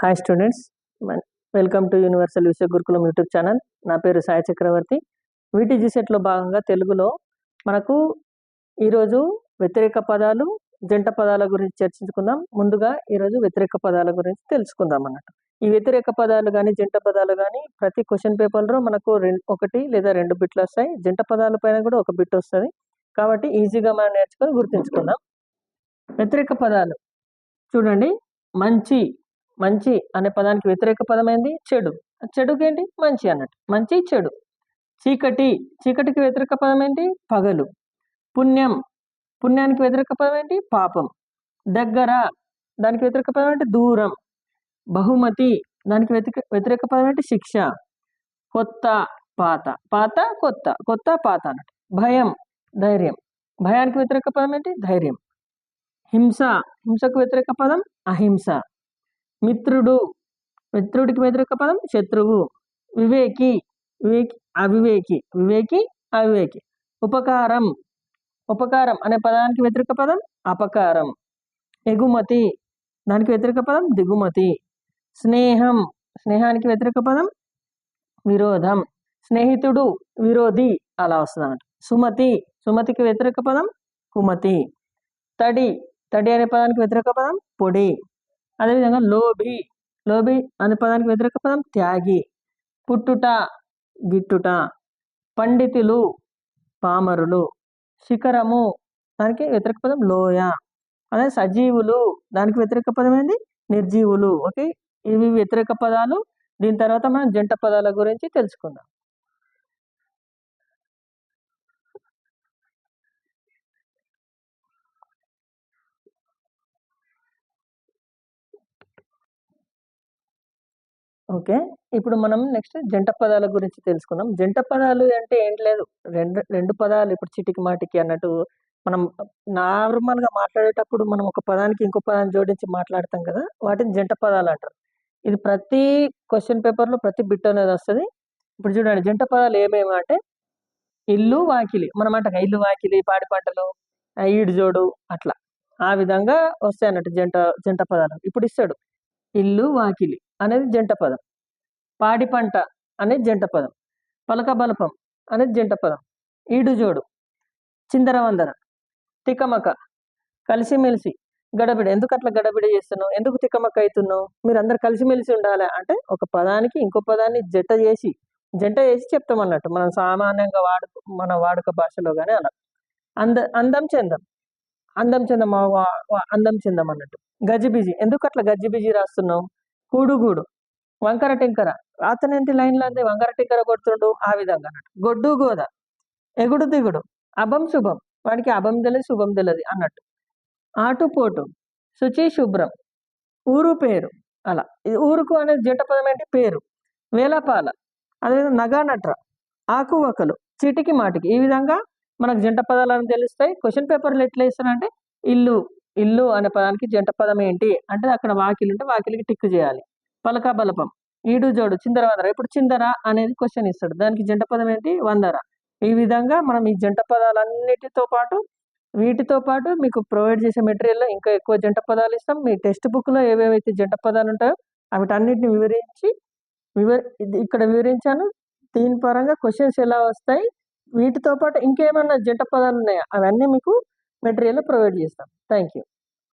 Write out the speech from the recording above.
Hi students welcome to universal Vishwa Gurukulam YouTube channel నా పేరు సాయి చక్రవర్తి. VTG సెట్లో భాగంగా తెలుగులో మనకు ఈరోజు వ్యతిరేక పదాలు జంట పదాల గురించి చర్చించుకుందాం. ముందుగా ఈరోజు వ్యతిరేక పదాల గురించి తెలుసుకుందాం అన్నట్టు. ఈ వ్యతిరేక పదాలు కానీ జంట పదాలు కానీ ప్రతి క్వశ్చన్ పేపర్లో మనకు రెండు ఒకటి లేదా రెండు బిట్లు వస్తాయి. జంట పదాల పైన కూడా ఒక బిట్ వస్తుంది. కాబట్టి ఈజీగా మనం నేర్చుకొని గుర్తుంచుకుందాం. వ్యతిరేక పదాలు. చూడండి. మంచి మంచి అనే పదానికి వ్యతిరేక పదం ఏంది చెడు. చెడుకి ఏంటి మంచి అన్నట్టు. మంచి చెడు. చీకటి. చీకటికి వ్యతిరేక పదం ఏంటి పగలు. పుణ్యం. పుణ్యానికి వ్యతిరేక పదం ఏంటి పాపం. దగ్గర. దానికి వ్యతిరేక పదం ఏంటి దూరం. బహుమతి. దానికి వ్యతిరేక వ్యతిరేక పదం ఏంటి శిక్ష. కొత్త పాత. పాత కొత్త. కొత్త పాత అన్నట్టు. భయం. ధైర్యం. భయానికి వ్యతిరేక పదం ఏంటి ధైర్యం. హింస. హింసకు వ్యతిరేక పదం అహింస. మిత్రుడు. మిత్రుడికి వ్యతిరేక పదం శత్రువు. వివేకి. వివేకి అవివేకి. వివేకి అవివేకి. ఉపకారం. ఉపకారం అనే పదానికి వ్యతిరేక పదం అపకారం. ఎగుమతి. దానికి వ్యతిరేక పదం దిగుమతి. స్నేహం. స్నేహానికి వ్యతిరేక పదం విరోధం. స్నేహితుడు విరోధి అలా వస్తుంది సుమతి. సుమతికి వ్యతిరేక పదం కుమతి. తడి. తడి అనే పదానికి వ్యతిరేక పదం పొడి. అదేవిధంగా లోభి లోభి అనే పదానికి వ్యతిరేక పదం త్యాగి పుట్టుట గిట్టుట పండితులు పామరులు శిఖరము దానికి వ్యతిరేక పదం లోయ అదే సజీవులు దానికి వ్యతిరేక పదం ఏంటి నిర్జీవులు. ఓకే? ఇవి వ్యతిరేక పదాలు. దీని తర్వాత మనం జంట పదాల గురించి తెలుసుకుందాం. ఓకే. ఇప్పుడు మనం నెక్స్ట్ జంట పదాల గురించి తెలుసుకుందాం. జంట పదాలు అంటే ఏం లేదు. రెండు రెండు పదాలు ఇప్పుడు చిటికి మాటికి అన్నట్టు మనం నార్మల్గా మాట్లాడేటప్పుడు మనం ఒక పదానికి ఇంకో పదాన్ని జోడించి మాట్లాడతాం కదా! వాటిని జంట పదాలు అంటారు. ఇది ప్రతి క్వశ్చన్ పేపర్లో ప్రతి బిట్ అనేది వస్తుంది. ఇప్పుడు చూడండి జంట పదాలు ఏమేమి అంటే ఇల్లు వాకిలి. మనం అంట ఇల్లు వాకిలి పాడి పంటలు ఈడు జోడు అట్లా. ఆ విధంగా వస్తాయి అన్నట్టు జంట జంట పదాలు. ఇప్పుడు ఇస్తాడు. ఇల్లు వాకిలి. అనేది జంట పదం. పాడి పంట అనేది జంట పదం. పలక బలపం అనేది జంట పదం. ఈడుజోడు చిందర వందర తికమక కలిసిమెలిసి గడబిడ. ఎందుకు అట్లా గడబిడ చేస్తున్నావు? ఎందుకు తికమక అవుతున్నావు? మీరు అందరు కలిసిమెలిసి ఉండాలి? అంటే ఒక పదానికి ఇంకో పదాన్ని జంట చేసి జంట చేసి చెప్తాం అన్నట్టు. మనం సామాన్యంగా వాడు మన వాడుక భాషలో కానీ అలా. అంద అందం చెందం. అందం చెందం అందం చెందం అన్నట్టు. గజిబిజి. ఎందుకు అట్లా గజిబిజి రాస్తున్నావు? కూడుగూడు వంకర టింకర. అతనేంటి లైన్లో అంది? వంకర టింకర కొడుతుండు? ఆ విధంగా అన్నట్టు గొడ్డు గోద. ఎగుడు దిగుడు. అభం శుభం. వాడికి అభం తెలియదు శుభం తెలియదు అన్నట్టు. ఆటుపోటు శుచి శుభ్రం. ఊరు పేరు. అలా. ఊరుకు అనేది జంట పదం ఏంటి? పేరు. వేలపాల. అదే నగానట్ర ఆకు ఒకలు చిటికి మాటికి. ఈ విధంగా మనకు జంట పదాలను తెలుస్తాయి. క్వశ్చన్ పేపర్లు ఎట్లా ఇస్తారంటే ఇల్లు. ఇల్లు అనే పదానికి జంట పదం ఏంటి? అంటే అక్కడ వాకిలు ఉంటే వాకిలికి టిక్ చేయాలి. పలక బలపం. ఈడు జోడు చిందర వందర. ఇప్పుడు చిందర అనేది క్వశ్చన్ ఇస్తాడు. దానికి జంట పదం ఏంటి? వందర. ఈ విధంగా మనం ఈ జంట పదాలన్నిటితో పాటు వీటితో పాటు మీకు ప్రొవైడ్ చేసే మెటీరియల్లో ఇంకా ఎక్కువ జంట పదాలు ఇస్తాం. మీ టెక్స్ట్ బుక్లో ఏవేవైతే జంట పదాలు ఉంటాయో వాటన్నిటిని వివరించి వివరి ఇక్కడ వివరించాను. దీని పరంగా క్వశ్చన్స్ ఎలా వస్తాయి? వీటితో పాటు ఇంకేమైనా జంట పదాలు ఉన్నాయా? అవన్నీ మీకు మెటీరియల్ ప్రొవైడ్ చేస్తాం. Thank you